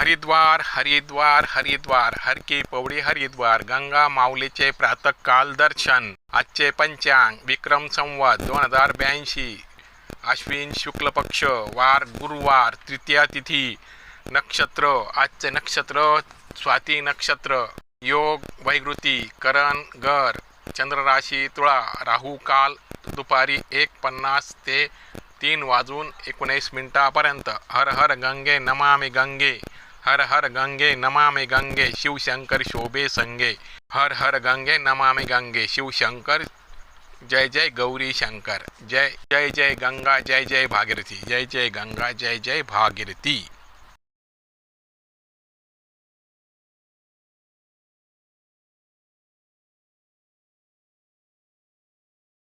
हरिद्वार हरिद्वार हरिद्वार हर की पौडी हरिद्वार गंगा माऊलीचे प्रातःकाल दर्शन आजचे पंचांग विक्रम संवत दोन हजार ब्याऐंशी अश्विन शुक्ल पक्ष वार गुरुवार तृतीया तिथी नक्षत्र आजचे नक्षत्र स्वाती नक्षत्र योग वैकृती करण गर चंद्र राशी तुळा राहू काल दुपारी एक पन्नास ते तीन वाजून एकोणीस मिनिटापर्यंत. हर हर गंगे नमामि गंगे. हर हर गंगे नमामि गंगे शिवशंकर शोभे संगे। हर हर गंगे नमामि गंगे शिवशंकर। जय जय गौरी शंकर। जय जय जय गंगा जय जय भागीरथी। जय जय गंगा जय जय भागीरथी।